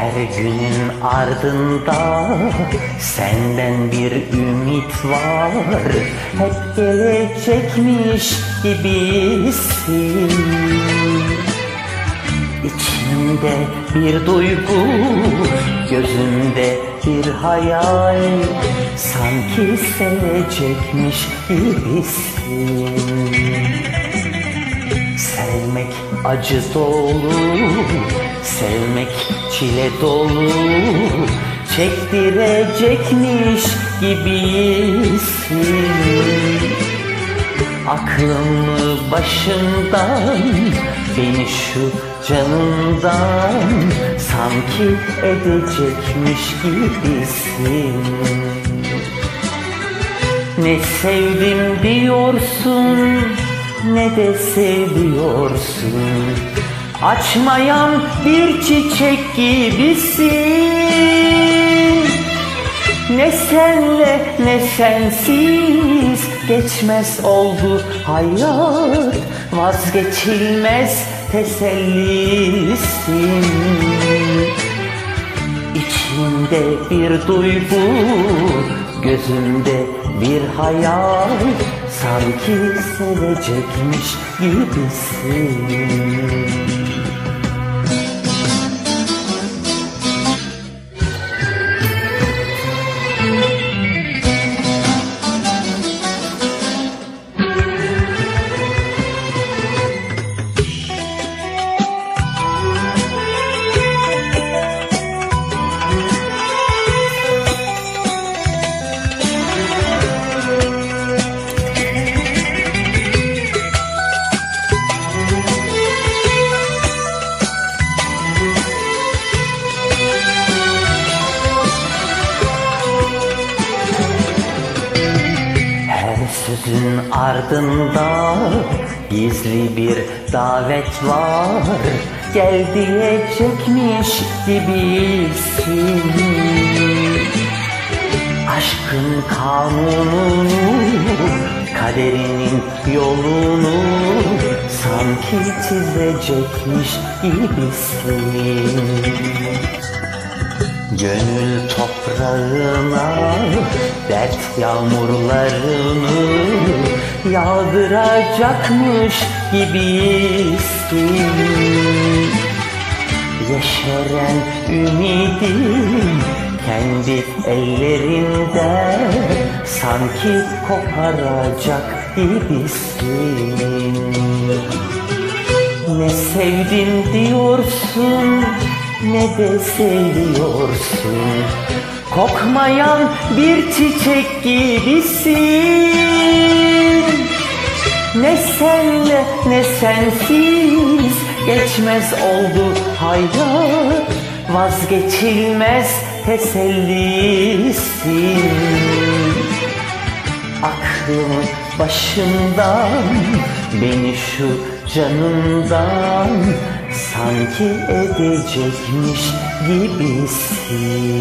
Her günün ardında senden bir ümit var. Hep gelecekmiş gibisin. İçimde bir duygu, gözümde bir hayal. Sanki sevecekmiş gibisin Sevmek acı dolu, sevmek çile dolu. Çektirecekmiş gibisin. Aklımı başımdan, beni şu canımdan Sanki edecekmiş gibisin. Ne sevdim diyorsun ne de seviyorsun? Açmayan bir çiçek gibisin. Ne senle ne sensiz geçmez oldu hayat. Vazgeçilmez tesellisin. İçimde bir duygu, gözümde bir hayal Sanki sevecekmiş gibisin sözün ardında gizli bir davet var. Gel diyecekmiş gibisin. Aşkın kanununu, kaderinin yolunu Sanki çizecekmiş gibisin. Gönül toprağına dert yağmurlarını yağdıracakmış gibisin. Yeşeren ümidim kendi ellerinde sanki koparacak gibisin. Ne sevdim diyorsun ne de seviyorsun Kokmayan bir çiçek gibisin. Ne senle ne sensiz geçmez oldu hayat Vazgeçilmez tesellisin. Aklım başımdan Beni şu canımdan Sanki edecekmiş gibisin